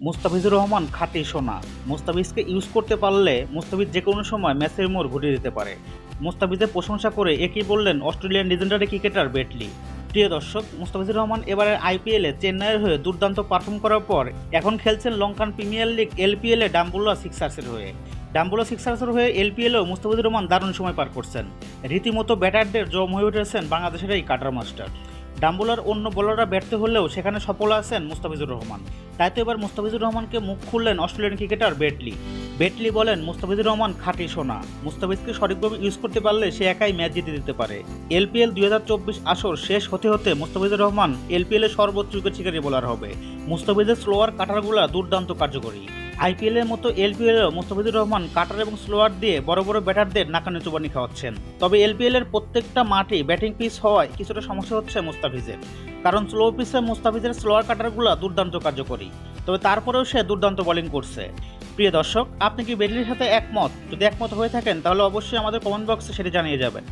মুস্তাফিজুর রহমান খাঁটি সোনা। মুস্তাফিজকে ইউজ করতে পারলে মুস্তাফিজ যে কোনো সময় ম্যাচের মোড় ঘুরিয়ে দিতে পারে। মুস্তাফিজের প্রশংসা করে একই বললেন অস্ট্রেলিয়ান লিজেন্ডারি ক্রিকেটার বেটলি প্রিয় দর্শক, মুস্তাফিজুর রহমান এবারের আইপিএলে চেন্নাইয়ের হয়ে দুর্দান্ত পারফর্ম করার পর এখন খেলছেন লঙ্কান প্রিমিয়ার লিগ এলপিএলে ডাম্বুল্লা সিক্সার্সের হয়ে। ডাম্বুলা সিক্সার্সের হয়ে এলপিএলেও মুস্তাফিজুর রহমান দারুণ সময় পার করছেন। রীতিমতো ব্যাটারদের জম হয়ে উঠেছেন বাংলাদেশের এই কাটার মাস্টার। ডাম্বুলার অন্য বোলাররা ব্যর্থ হলেও সেখানে সফল আছেন মুস্তাফিজুর রহমান। তাই তো এবার মুস্তাফিজুর রহমানকে মুখ খুললেন অস্ট্রেলিয়ান ক্রিকেটার বেটলি। বেটলি বলেন, মুস্তাফিজুর রহমান খাঁটি সোনা। মুস্তাফিজকে সঠিকভাবে ইউজ করতে পারলে সে একাই ম্যাচ জিতে দিতে পারে। এলপিএল দুই হাজার চব্বিশ আসর শেষ হতে হতে মুস্তাফিজুর রহমান এলপিএল এর সর্বোচ্চ উইকেট শিকারী বোলার হবে। মুস্তাফিজের স্লোয়ার কাটারগুলা দুর্দান্ত কার্যকরী। আইপিএল এর মতো এলপিএলেও মুস্তাফিজুর রহমান কাটার এবং স্লোয়ার দিয়ে বড় বড় ব্যাটারদের নাকানি চুবানি খাওয়াচ্ছেন। তবে এলপিএল এর প্রত্যেকটা মাঠে ব্যাটিং পিচ হওয়ায় কিছুটা সমস্যা হচ্ছে মুস্তাফিজের। কারণ স্লো পিচে মুস্তাফিজের স্লোয়ার কাটারগুলো দুর্দান্ত কার্যকরী। তবে তারপরেও সে দুর্দান্ত বোলিং করছে। প্রিয় দর্শক, আপনি কি বেডলির সাথে একমত? যদি একমত হয়ে থাকেন, তাহলে অবশ্যই আমাদের কমেন্ট বক্সে সেটা জানিয়ে যাবেন।